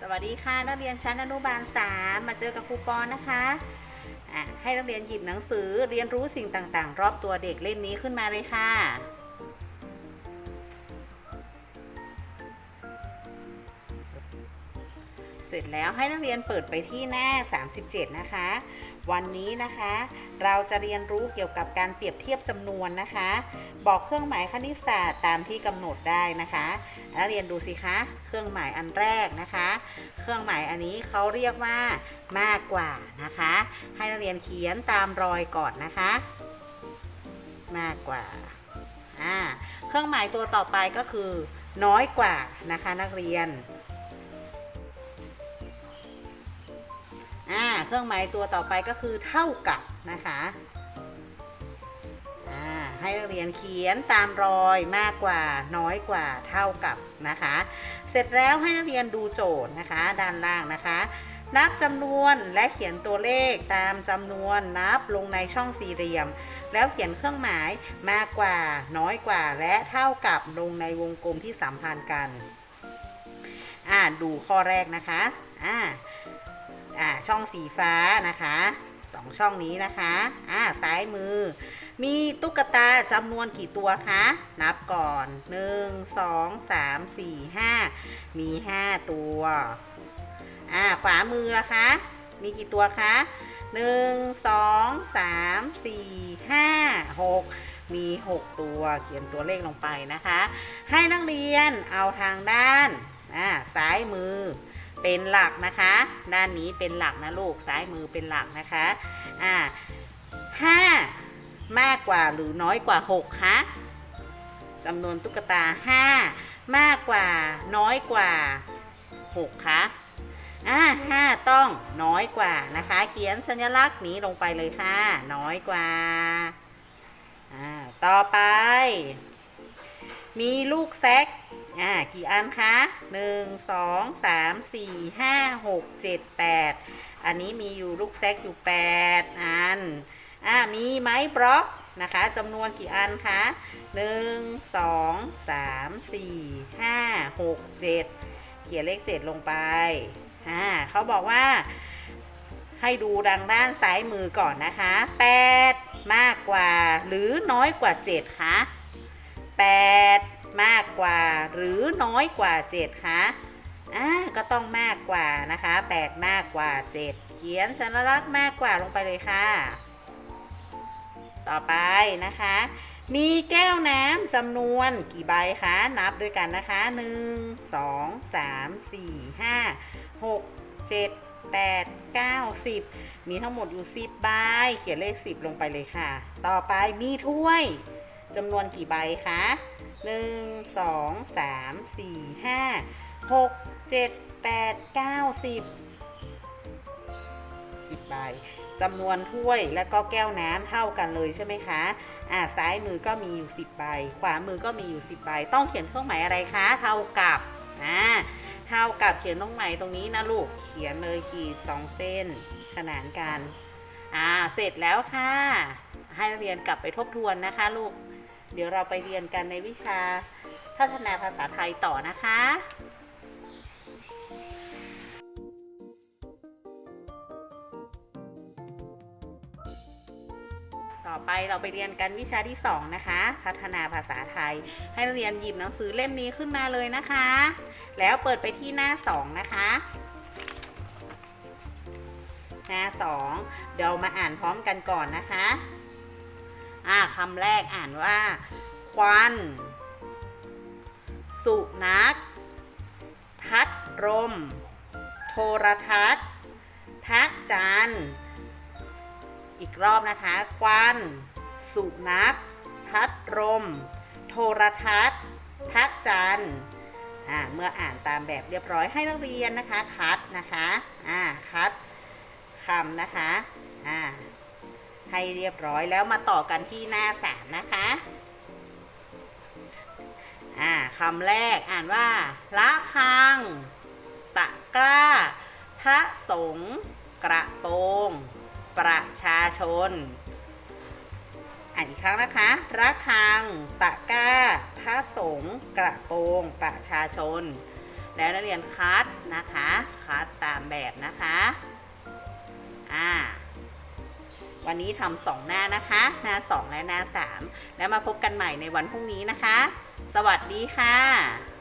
สวัสดีค่ะนักเรียนชั้นอนุบาล3มมาเจอกับครูปอนนะคะอะให้นักเรียนหยิบหนังสือเรียนรู้สิ่งต่างๆ รอบตัวเด็กเล่นนี้ขึ้นมาเลยค่ะ เสร็จแล้วให้นักเรียนเปิดไปที่หน้า 37 นะคะ วันนี้นะคะ เราจะเรียนรู้เกี่ยวกับการเปรียบเทียบจำนวนนะคะ บอกเครื่องหมายคณิตศาสตร์ตามที่กำหนดได้นะคะนักเรียนดูสิคะเครื่องหมายอันแรกนะคะ เครื่องหมายอันนี้เขาเรียกว่ามากกว่านะคะ ให้นักเรียนเขียนตามรอยก่อนนะคะ มากกว่าอ่าเครื่องหมายตัวต่อไปก็คือ น้อยกว่านะคะนักเรียนอ่าเครื่องหมายตัวต่อไปก็คือเท่ากับนะคะ ให้นักเรียนเขียนตามรอยมากกว่าน้อยกว่าเท่ากับนะคะ เสร็จแล้วให้นักเรียนดูโจทย์นะคะ ด้านล่างนะคะ นับจำนวนและเขียนตัวเลขตามจำนวนนับลงในช่องสี่เหลี่ยม แล้วเขียนเครื่องหมายมากกว่า น้อยกว่า และเท่ากับลงในวงกลมที่สัมพันธ์กันอ่าดูข้อแรกนะคะอ่าอ่าช่องสีฟ้านะคะสองช่องนี้นะคะอ่าซ้ายมือ มีตุ๊กตาจำนวนกี่ตัวคะ นับก่อน 1 2 3 4 5 มี 5 ตัว อ่าขวามือละคะ มีกี่ตัวคะ 1 2 3 4 5 6 มี 6 ตัว เขียนตัวเลขลงไปนะคะ ให้นักเรียนเอาทางด้านอ่าซ้ายมือเป็นหลักนะคะ ด้านนี้เป็นหลักนะลูกซ้ายมือเป็นหลักนะคะอ่าห้า มากกว่าหรือน้อยกว่า6คะจำนวนตุ๊กตา 5 มากกว่าน้อยกว่า6คะอ่าห้าต้องน้อยกว่านะคะ เขียนสัญลักษณ์นี้ลงไปเลยค่ะ น้อยกว่าอ่าต่อไป มีลูกแซกอ่ากี่อันคะหนึ่งสองสามสี่ห้าหกเจ็ดแปดอันนี้มีอยู่ลูกแซกอยู่แปดอัน อ่ามีไม้บล็อกนะคะจำนวนกี่อันคะหนึ่งสองสามสี่ห้าหกเจ็ดเขียนเลขเจ็ดลงไปอ่าเขาบอกว่า ให้ดูดังด้านซ้ายมือก่อนนะคะแปดมากกว่าหรือน้อยกว่าเจ็ดคะแปดมากกว่าหรือน้อยกว่า7คะอ่าก็ต้องมากกว่านะคะ8มากกว่า7เขียนสัญลักษณ์มากกว่าลงไปเลยค่ะ ต่อไปนะคะ มีแก้วน้ำจำนวนกี่ใบคะ นับด้วยกันนะคะ 1 2 3 4 5 6 7 8 9 10 มีทั้งหมดอยู่ 10 ใบ เขียนเลข 10 ลงไปเลยค่ะ ต่อไปมีถ้วยจำนวนกี่ใบคะหนึ่งสองสามสี่ ห้าหกเจ็ดแปดเก้าสิบสิบใบจำนวนถ้วยและก็แก้วน้ำเท่ากันเลยใช่ไหมคะอ่าซ้ายมือก็มีอยู่สิบใบ ขวามือก็มีอยู่สิบใบ ต้องเขียนเครื่องหมายอะไรคะ เท่ากับอ่าเท่ากับเขียนตรงไหนตรงนี้นะลูก เขียนเลยขีดสองเส้น ขนานกัน อ่า เสร็จแล้วค่ะ ให้เรียนกลับไปทบทวนนะคะลูก เดี๋ยวเราไปเรียนกันในวิชาพัฒนาภาษาไทยต่อนะคะ ต่อไปเราไปเรียนกันวิชาที่ 2 นะคะ พัฒนาภาษาไทย ให้เรียนหยิบหนังสือเล่มนี้ขึ้นมาเลยนะคะ แล้วเปิดไปที่หน้า 2 นะคะหน้า 2 เดี๋ยวมาอ่านพร้อมกันก่อนนะคะอ่าคำแรกอ่านว่า ควัน สุนัขพัดลม โทรทัศน์พระจันทร์ อีกรอบนะคะ ควัน สุนัข พัดลม โทรทัศน์พระจันอ่าเมื่ออ่านตามแบบเรียบร้อยให้นักเรียนนะคะ คัดนะคะอ่าคัดคำนะคะอ่าให้เรียบร้อยแล้วมาต่อกันที่หน้าสามนะคะอ่าคำแรกอ่านว่าละคัง ตะกร้า พระสงฆ์กระโปรง ประชาชนอ่านอีกครั้งนะคะระฆัง ตะกร้า พระสงฆ์ กระโปรง ประชาชน แล้วนักเรียนคัดนะคะ คัดตามแบบนะคะ อ่า วันนี้ทำสองหน้านะคะ หน้าสองและหน้าสามแล้วมาพบกันใหม่ในวันพรุ่งนี้นะคะ สวัสดีค่ะ